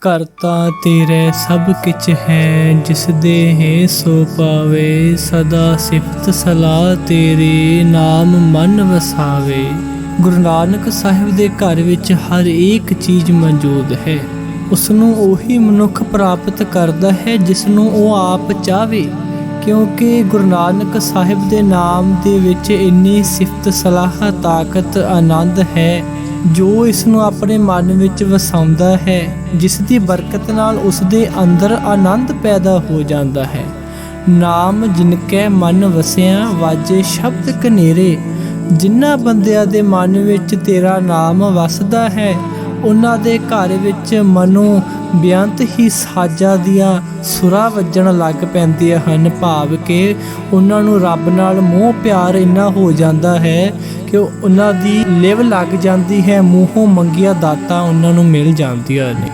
ਕਰਤਾ ਤੇਰੇ ਸਭ ਕਿਛ ਹੈ, ਜਿਸ ਦੇ ਹੈ ਸੋ ਪਾਵੇ। ਸਦਾ ਸਿਫਤ ਸਲਾਹ ਤੇਰੇ ਨਾਮ ਮਨ ਵਸਾਵੇ। ਗੁਰੂ ਨਾਨਕ ਸਾਹਿਬ ਦੇ ਘਰ ਵਿੱਚ ਹਰ ਇੱਕ ਚੀਜ਼ ਮੌਜੂਦ ਹੈ। ਉਸ ਨੂੰ ਉਹੀ ਮਨੁੱਖ ਪ੍ਰਾਪਤ ਕਰਦਾ ਹੈ ਜਿਸ ਨੂੰ ਉਹ ਆਪ ਚਾਹਵੇ। ਕਿਉਂਕਿ ਗੁਰੂ ਨਾਨਕ ਸਾਹਿਬ ਦੇ ਨਾਮ ਦੇ ਵਿੱਚ ਇੰਨੀ ਸਿਫਤ ਸਲਾਹ, ਤਾਕਤ, ਆਨੰਦ ਹੈ ਜੋ ਇਸ ਨੂੰ ਆਪਣੇ ਮਨ ਵਿੱਚ ਵਸਾਉਂਦਾ ਹੈ, ਜਿਸ ਦੀ ਬਰਕਤ ਨਾਲ ਉਸ ਦੇ ਅੰਦਰ ਆਨੰਦ ਪੈਦਾ ਹੋ ਜਾਂਦਾ ਹੈ। ਨਾਮ ਜਿਨ ਕੈ ਮਨ ਵਸਿਆ ਵਾਜੇ ਸ਼ਬਦ ਕਨੇਰੇ ਜਿਨ੍ਹਾਂ ਬੰਦਿਆਂ ਦੇ ਮਨ ਵਿੱਚ ਤੇਰਾ ਨਾਮ ਵਸਦਾ ਹੈ ਉਹਨਾਂ ਦੇ ਘਰ ਵਿੱਚ ਮਨੋਂ ਬੇਅੰਤ ਹੀ ਸਾਜ਼ਾਂ ਦੀਆਂ ਸੁਰਾਂ ਵੱਜਣ ਲੱਗ ਪੈਂਦੀਆਂ ਹਨ, ਭਾਵ ਕਿ ਉਹਨਾਂ ਨੂੰ ਰੱਬ ਨਾਲ ਮੋਹ ਪਿਆਰ ਇੰਨਾ ਹੋ ਜਾਂਦਾ ਹੈ ਕਿ ਉਹਨਾਂ ਦੀ ਲਿਵ ਲੱਗ ਜਾਂਦੀ ਹੈ, ਮੂੰਹੋਂ ਮੰਗੀਆਂ ਦਾਤਾਂ ਉਹਨਾਂ ਨੂੰ ਮਿਲ ਜਾਂਦੀਆਂ ਨੇ।